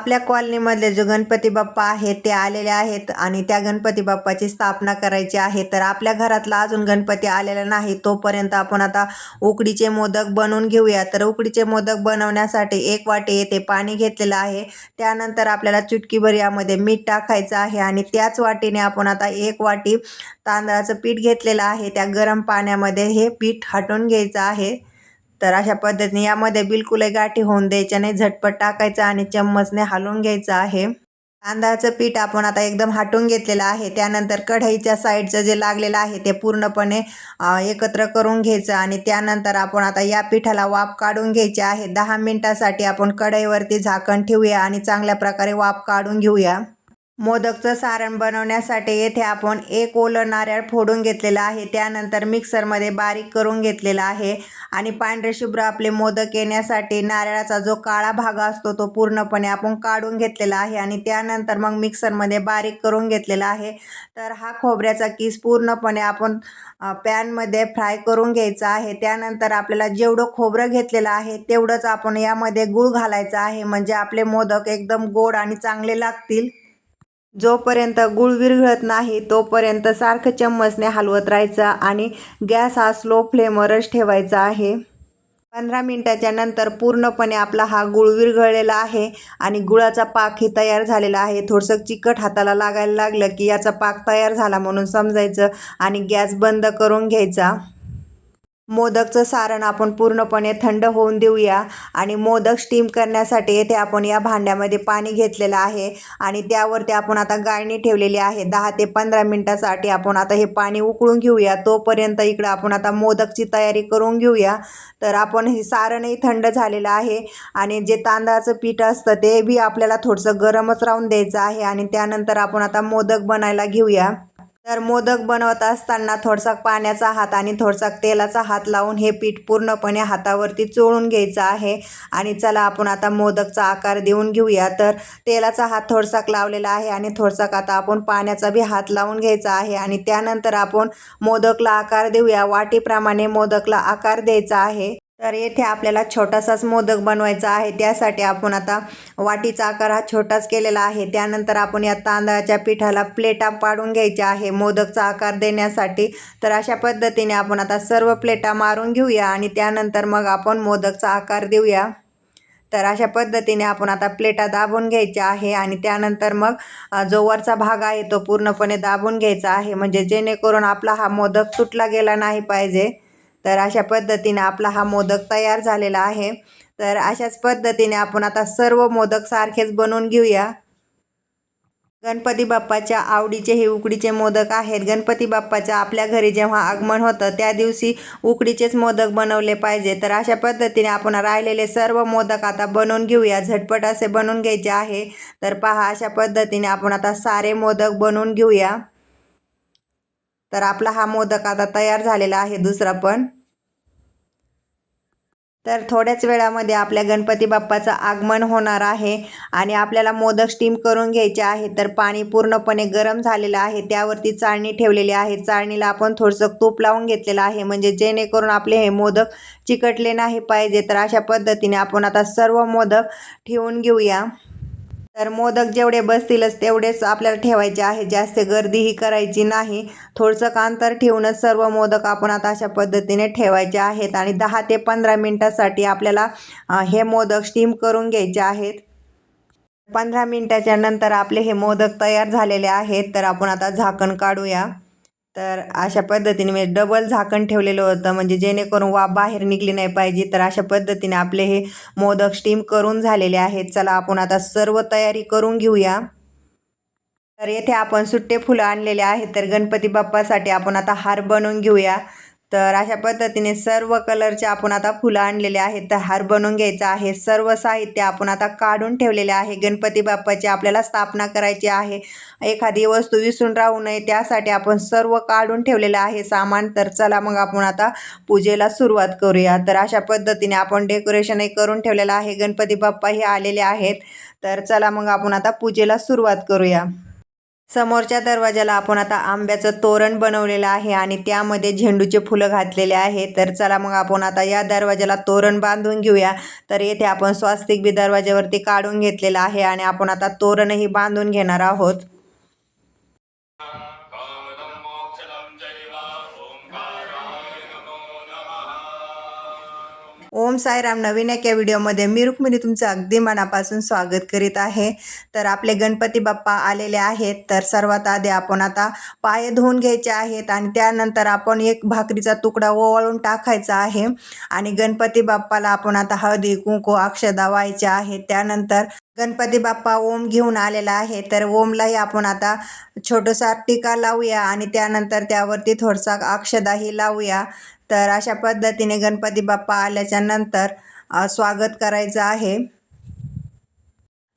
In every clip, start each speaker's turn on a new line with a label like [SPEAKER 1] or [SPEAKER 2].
[SPEAKER 1] आपल्या कॉलनीमधले जे गणपती बाप्पा आहेत ते आलेले आहेत आणि त्या गणपती बाप्पाची स्थापना करायची आहे. तर आपल्या घरातला अजून गणपती आलेला नाही तोपर्यंत आपण आता उकडीचे मोदक बनवून घेऊया. तर उकडीचे मोदक बनवण्यासाठी एक वाटी येथे पाणी घेतलेलं आहे. त्यानंतर आपल्याला चुटकीभर यामध्ये मीठ टाकायचं आहे आणि त्याच वाटीने आपण आता एक वाटी तांदळाचं पीठ घेतलेलं आहे. त्या गरम पाण्यामध्ये हे पीठ हटवून घ्यायचं आहे. तर अशा पद्धतीने यामध्ये बिलकुलही गाठी होऊन द्यायच्या नाही झटपट टाकायचं आणि चम्मचने हलवून घ्यायचं आहे. तांदळाचं पीठ आपण आता एकदम हाटून घेतलेलं आहे. त्यानंतर कढईच्या साईडचं जे लागलेलं आहे ते पूर्णपणे एकत्र करून घ्यायचं आणि त्यानंतर आपण आता या पिठाला वाफ काढून घ्यायची आहे. दहा मिनटासाठी आपण कढईवरती झाकण ठेवूया आणि चांगल्या प्रकारे वाफ काढून घेऊया. मोदकचं सारण बनवण्यासाठी येथे आपण एक ओलं नारळ फोडून घेतलेलं आहे. त्यानंतर मिक्सरमध्ये बारीक करून घेतलेला आहे आणि पांढरे शुभ्र आपले मोदक येण्यासाठी नारळाचा जो काळा भाग असतो तो पूर्णपणे आपण काढून घेतलेला आहे आणि त्यानंतर मग मिक्सरमध्ये बारीक करून घेतलेला आहे. तर हा खोबऱ्याचा किस पूर्णपणे आपण पॅनमध्ये फ्राय करून घ्यायचा आहे. त्यानंतर आपल्याला जेवढं खोबरं घेतलेलं आहे तेवढंच आपण यामध्ये गूळ घालायचं आहे. म्हणजे आपले मोदक एकदम गोड आणि चांगले लागतील. जोपर्यंत गुळ विरघळत नाही तोपर्यंत सारखं चम्मचने हलवत राहायचं आणि गॅस हा स्लो फ्लेमवरच ठेवायचा आहे. पंधरा मिनटाच्या नंतर पूर्णपणे आपला हा गुळ विरघळलेला आहे आणि गुळाचा पाकही तयार झालेला आहे. थोडंसं चिकट हाताला लागायला लागलं की याचा पाक तयार झाला म्हणून समजायचं आणि गॅस बंद करून घ्यायचा. मोदकचं सारण आपण पूर्णपणे थंड होऊन देऊया. आणि मोदक स्टीम करण्यासाठी येथे आपण या भांड्यामध्ये पाणी घेतलेलं आहे. आणि त्यावरती आपण आता गाळणी ठेवलेली आहे. दहा ते पंधरा मिनटासाठी आपण आता हे पाणी उकळून घेऊया. तोपर्यंत इकडं आपण आता मोदकची तयारी करून घेऊया. तर आपण हे सारणही थंड झालेलं आहे. आणि जे तांदळाचं पीठ असतं ते बी आपल्याला थोडंसं गरमच राहून द्यायचं आहे. आणि त्यानंतर आपण आता मोदक बनायला घेऊया. तर मोदक बनवत असताना थोडासा पाण्याचा हात आणि थोडासा तेलाचा हात लावून हे पीठ पूर्णपणे हातावरती चोळून घ्यायचं आहे. आणि चला आपण आता मोदकचा आकार देऊन घेऊया. तर तेलाचा हात थोडसा लावलेला आहे आणि थोडसा आता आपण पाण्याचा बी हात लावून घ्यायचा आहे. आणि त्यानंतर आपण मोदकला आकार देऊया. वाटीप्रमाणे मोदकला आकार द्यायचा आहे. तर येथे आपल्याला छोटासाच मोदक बनवायचा आहे. त्यासाठी आपण आता वाटीचा आकार हा छोटाच केलेला आहे. त्यानंतर आपण या तांदळाच्या पिठाला प्लेटा पाडून घ्यायच्या आहे. मोदकचा आकार देण्यासाठी तर अशा पद्धतीने आपण आता सर्व प्लेटा मारून घेऊया आणि त्यानंतर मग आपण मोदकचा आकार देऊया. तर अशा पद्धतीने आपण आता प्लेटा दाबून घ्यायच्या आहे आणि त्यानंतर मग जो वरचा भाग आहे तो पूर्णपणे दाबून घ्यायचा आहे. म्हणजे जेणेकरून आपला हा मोदक तुटला गेला नाही पाहिजे. तर अशा पद्धतीने आपला हा मोदक तयार झालेला आहे. तर अशाच पद्धतीने आपण आता सर्व मोदक सारखेच बनवून घेऊया. गणपती बाप्पाच्या आवडीचे हे उकडीचे मोदक आहेत. गणपती बाप्पाच्या आपल्या घरी जेव्हा आगमन होतं त्या दिवशी उकडीचेच मोदक बनवले पाहिजे. तर अशा पद्धतीने आपण राहिलेले सर्व मोदक आता बनवून घेऊया. झटपट असे बनवून घ्यायचे आहे. तर पहा अशा पद्धतीने आपण आता सारे मोदक बनवून घेऊया. तर आपला हा मोदक आता तयार झालेला आहे दुसरा पण. तर थोड्याच वेळामध्ये आपल्या गणपती बाप्पाचं आगमन होणार आहे आणि आपल्याला मोदक स्टीम करून घ्यायचे आहे तर पाणी पूर्णपणे गरम झालेलं आहे त्यावरती चाळणी ठेवलेली आहे. चाळणीला आपण थोडंसं तूप लावून घेतलेलं आहे म्हणजे जेणेकरून आपले हे मोदक चिकटले नाही पाहिजे. तर अशा पद्धतीने आपण आता सर्व मोदक ठेवून घेऊया. तर मोदक जेवढे बसतीलच तेवढेच आपल्याला ठेवायचे आहे. जास्त गर्दीही करायची नाही. थोडंसं अंतर ठेवूनच सर्व मोदक आपण आता अशा पद्धतीने ठेवायचे आहेत. आणि दहा ते पंधरा मिनटासाठी आपल्याला हे मोदक स्टीम करून घ्यायचे आहेत. पंधरा मिनटाच्या नंतर आपले हे मोदक तयार झालेले आहेत. तर आपण आता झाकण काढूया. तर अशा पद्धतीने मी डबल झाकण ठेवलेलं होतं. म्हणजे जेणेकरून वा बाहेर निघली नाही पाहिजे. तर अशा पद्धतीने आपले हे मोदक स्टीम करून झालेले आहेत. चला आपण आता सर्व तयारी करून घेऊया. तर येथे आपण सुट्टे फुलं आणलेले आहेत. तर गणपती बाप्पासाठी आपण आता हार बनवून घेऊया. तर अशा पद्धतीने सर्व कलरचे आपण आता फुलं आणलेले आहेत. तर हार बनवून घ्यायचा आहे. सर्व साहित्य आपण आता काढून ठेवलेले आहे. गणपती बाप्पाची आपल्याला स्थापना करायची आहे. एखादी वस्तू विसरून राहू नये. त्यासाठी आपण सर्व काढून ठेवलेलं आहे सामान. तर चला मग आपण आता पूजेला सुरुवात करूया. तर अशा पद्धतीने आपण डेकोरेशनही करून ठेवलेलं आहे. गणपती बाप्पाही आलेले आहेत. तर चला मग आपण आता पूजेला सुरुवात करूया. समोरच्या दरवाजाला आपण आता आंब्याचं तोरण बनवलेलं आहे आणि त्यामध्ये झेंडूचे फुलं घातलेले आहे. तर चला मग आपण आता या दरवाजाला तोरण बांधून घेऊया. तर येथे आपण स्वास्तिक बी दरवाज्यावरती काढून घेतलेलं आहे आणि आपण आता तोरणही बांधून घेणार आहोत. ओम साईराम नवीन एका व्हिडिओमध्ये मी रुक्मिणी तुमचं अगदी मनापासून स्वागत करीत आहे. तर आपले गणपती बाप्पा आलेले आहेत. तर सर्वात आधी आपण आता पाय धुवून घ्यायचे आहेत आणि त्यानंतर आपण एक भाकरीचा तुकडा ओवाळून टाकायचा आहे. आणि गणपती बाप्पाला आपण आता हळदी कुंकू अक्षदा व्हायच्या आहेत. त्यानंतर गणपती बाप्पा ओम घेऊन आलेला आहे. तर ओमलाही आपण आता छोटासा टीका लावूया आणि त्यानंतर त्यावरती थोडसा अक्षदाही लावूया. तर अशा पद्धतीने गणपती बाप्पा आल्याच्यानंतर स्वागत करायचं आहे.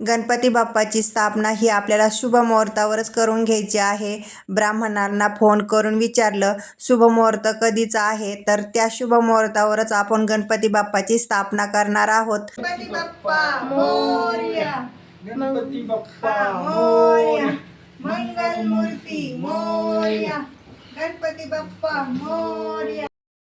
[SPEAKER 1] गणपती बाप्पाची स्थापना ही आपल्याला शुभ मुहूर्तावरच करून घ्यायची आहे. ब्राह्मणांना फोन करून विचारलं शुभ मुहूर्त कधीचा आहे? तर त्या शुभ मुहूर्तावरच आपण गणपती बाप्पाची स्थापना करणार आहोत. गणपती बाप्पा मोर्या.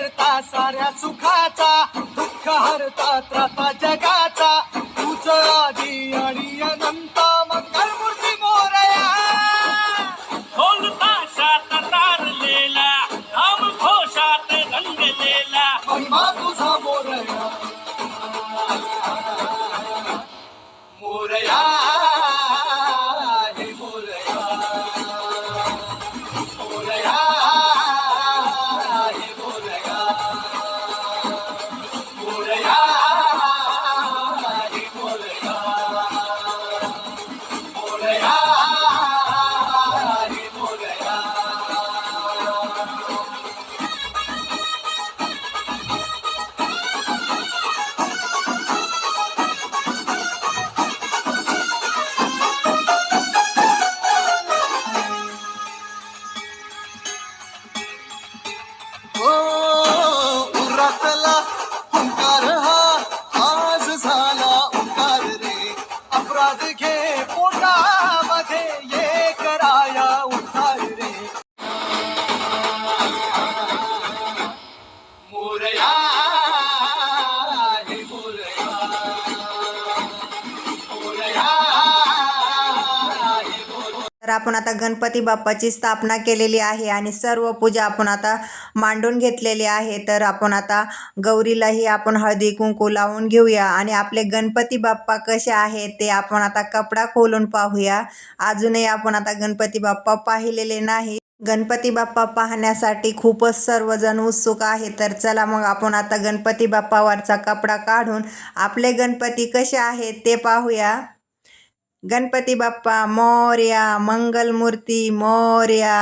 [SPEAKER 2] करता साऱ्या सुखाचा दुःख हरता त्राता जगाचा. तुझ आधी आणि अनंत
[SPEAKER 1] तर आपण आता गणपती बाप्पाची स्थापना केलेली आहे आणि सर्व पूजा आपण आता मांडून घेतलेली आहे. तर आपण आता गौरीलाही आपण हळदी कुंकू लावून घेऊया आणि आपले गणपती बाप्पा कसे आहेत ते आपण आता कपडा खोलून पाहूया. अजूनही आपण आता गणपती बाप्पा पाहिलेले नाही. गणपती बाप्पा पाहण्यासाठी खूपच सर्वजण उत्सुक आहे तर चला मग आपण आता गणपती बाप्पावरचा कपडा काढून आपले गणपती कसे आहेत ते पाहूया. गणपती बाप्पा मोर्या मंगलमूर्ती मोर्या.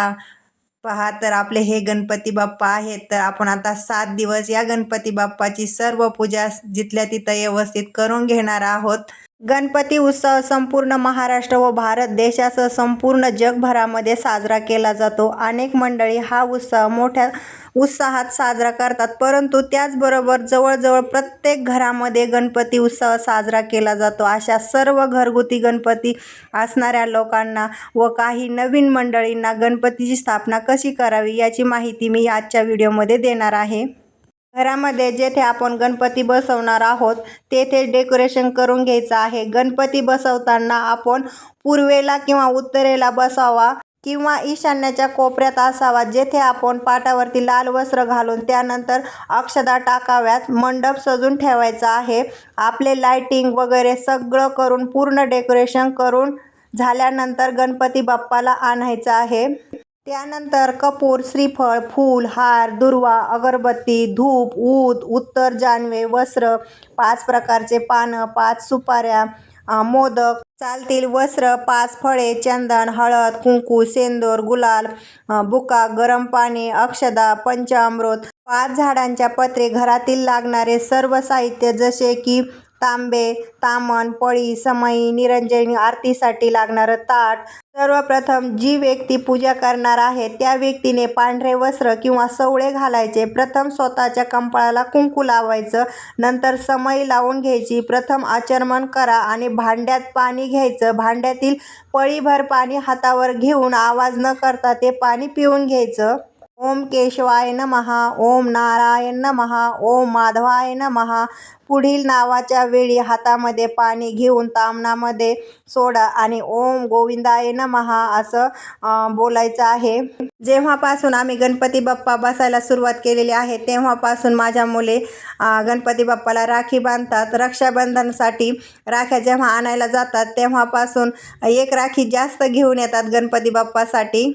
[SPEAKER 1] पहा तर आपले हे गणपती बाप्पा आहेत. तर आपण आता सात दिवस या गणपती बाप्पाची सर्व पूजा जिथल्या तिथं व्यवस्थित करून घेणार आहोत. गणपती उत्सव संपूर्ण महाराष्ट्र व भारत देशासह संपूर्ण जगभरामध्ये साजरा केला जातो. अनेक मंडळी हा उत्सव मोठ्या उत्साहात साजरा करतात. परंतु त्याचबरोबर जवळजवळ प्रत्येक घरामध्ये गणपती उत्सव साजरा केला जातो. अशा सर्व घरगुती गणपती असणाऱ्या लोकांना व काही नवीन मंडळींना गणपतीची स्थापना कशी करावी याची माहिती मी आजच्या व्हिडिओमध्ये देणार आहे. घरामध्ये जेथे आपण गणपती बसवणार आहोत तेथे डेकोरेशन करून घ्यायचं आहे. गणपती बसवताना आपण पूर्वेला किंवा उत्तरेला बसावा किंवा ईशान्याच्या कोपऱ्यात असावा जेथे आपण पाटावरती लाल वस्त्र घालून त्यानंतर अक्षदा टाकाव्यात मंडप सजून ठेवायचा आहे. आपले लाइटिंग वगैरे सगळं करून पूर्ण डेकोरेशन करून झाल्यानंतर गणपती बाप्पाला आणायचं आहे. त्यानंतर कपूर श्रीफळ फूल हार दुर्वा अगरबत्ती धूप ऊद उत्तर जानवे वस्त्र पाच प्रकारचे पानं पाच सुपाऱ्या मोदक चालतील वस्त्र पाच फळे चंदन हळद कुंकू सेंदूर गुलाल बुका गरम पाणी अक्षदा पंचामृत पाच झाडांच्या पत्रे घरातील लागणारे सर्व साहित्य जसे की तांबे तामण पळी समई निरंजनी आरतीसाठी लागणारं ताट सर्वप्रथम जी व्यक्ती पूजा करणार आहे त्या व्यक्तीने पांढरे वस्त्र किंवा सवळे घालायचे. प्रथम स्वतःच्या कंपाळाला कुंकू लावायचं. नंतर समई लावून घ्यायची. प्रथम आचमन करा आणि भांड्यात पाणी घ्यायचं. भांड्यातील पळीभर पाणी हातावर घेऊन आवाज न करता ते पाणी पिऊन घ्यायचं. ओम केशवाय महा ओम नारायण महा ओम माधवाय महा पुढील नावाच्या वेळी हातामध्ये पाणी घेऊन तामणामध्ये सोडा आणि ओम गोविंदाय महा असं बोलायचं आहे. जेव्हापासून आम्ही गणपती बाप्पा बसायला सुरुवात केलेली आहे तेव्हापासून माझ्या मुले गणपती बाप्पाला राखी बांधतात. रक्षाबंधनसाठी राख्या जेव्हा आणायला जातात तेव्हापासून एक राखी जास्त घेऊन येतात गणपती बाप्पासाठी.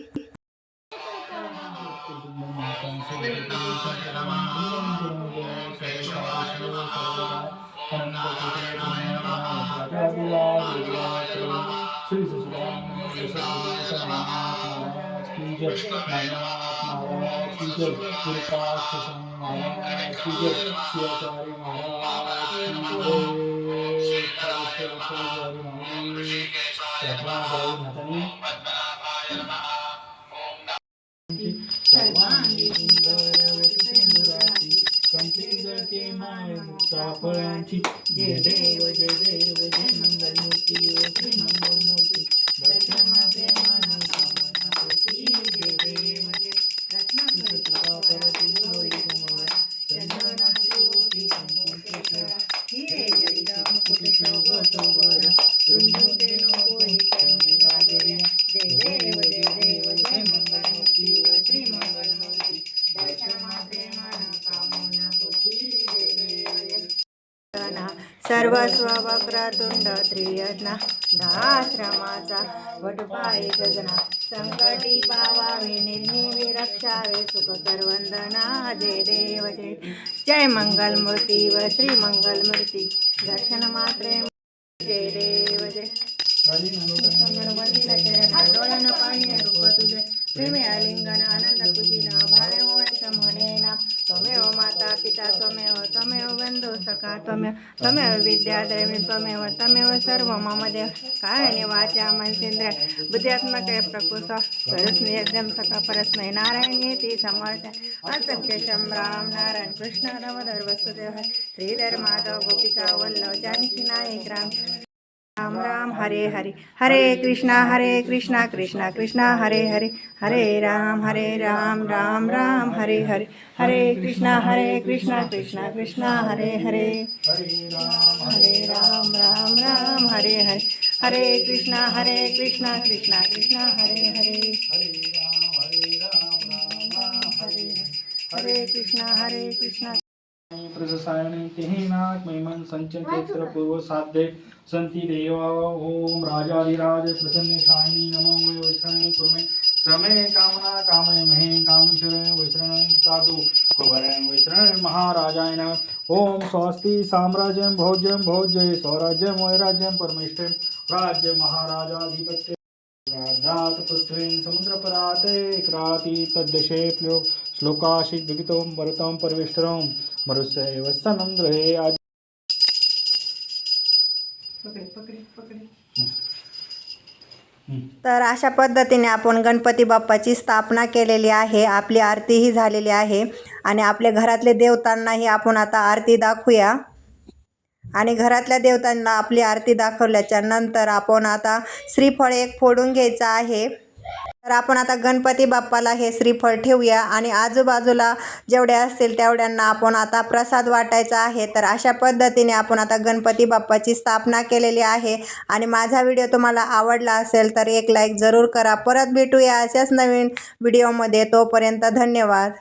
[SPEAKER 3] की जय गुरुपाठ महाराज जडित मुकुट नको चरणी आगरिया जय देव जय देव जय श्री दर्शना कामना जय देव
[SPEAKER 1] सर्वस्व वक्रतुंड त्रियज्ञ. दाश्रमाचा वटुपाई गजना. संकटी पावावे निर्मिवी रक्षावे सुख करवंदना जय देव जय जय मंगल मूर्ती व श्री मंगल मूर्ती दर्शन मात्रे जय देव जय वंदिला चरण डोळ्यानं पाणी रूप तुझे प्रेमे आलिंगन आनंद त्वमेव माता पिता त्वमेव त्वमेव बंधू सखा त्वमेव त्वमेव विद्याद्रवी त्वमेव त्वमेव सर्व मम देव काय वाचा मनसेंद्र बुद्ध्यात्मके प्रकृत परस्मै सखा परस्मै नारायण येते समर्थ असंख्यशम राम नारायण कृष्ण दामोदर वसुदेव श्रीधर माधव गोपिका वल्लभ जानकी नायक राम। राम राम, हरे हरे। हरे कृष्णा हरे कृष्णा कृष्णा कृष्णा, हरे हरे। हरे राम हरे राम राम राम, हरे हरे। हरे कृष्णा हरे कृष्णा कृष्णा कृष्णा, हरे हरे।
[SPEAKER 3] हरे राम
[SPEAKER 1] हरे राम राम राम हरे हरे। हरे कृष्णा हरे कृष्णा कृष्णा कृष्णा, हरे हरे।
[SPEAKER 3] हरे हरे हरे हरे
[SPEAKER 1] हरे कृष्णा हरे कृष्णा।
[SPEAKER 3] प्रसायने तेहीनाथ महिमन संचन चैत्र पूर्व साध्ये सन्ति देवा ओम राजाधिराज प्रसन्न सायनी नमो वैश्रणे कुर्मे। समे कामना कामय महे कामेश्वर वैश्रणे साधु कुबरे वैश्रणे महाराजाय नम। ओम स्वस्ति साम्राज्यं भोज्यं भोज्य स्वराज्यं वैराज्यं परमेष्ठं। राज्य महाराजाधिपत्य राधात पृथ्वीं समुद्रपराते क्राति तद्दशे श्लोक श्लोकाशिक विगितं भरतं परमेष्ठरं मरुस्य वत्सनं
[SPEAKER 1] तर अशा पद्धतीने आपण गणपती बाप्पाची स्थापना केलेली आहे आपली आरतीही झालेली आहे आणि आपल्या घरातले देवतांनाही आपण आता आरती दाखवूया. आणि घरातल्या देवतांना आपली आरती दाखवल्याच्या नंतर आपण आता श्रीफळ एक फोडून घ्यायचं आहे. तर आपण आता गणपती बाप्पाला हे श्रीफळ ठेवूया आणि आजूबाजूला जेवढे असतील तेवढ्यांना आपण आता प्रसाद वाटायचा आहे. तर अशा पद्धतीने आपण आता गणपती बाप्पाची स्थापना केलेली आहे. आणि माझा व्हिडिओ तुम्हाला आवडला असेल तर एक लाईक जरूर करा. परत भेटूया अशाच नवीन व्हिडिओमध्ये. तोपर्यंत धन्यवाद.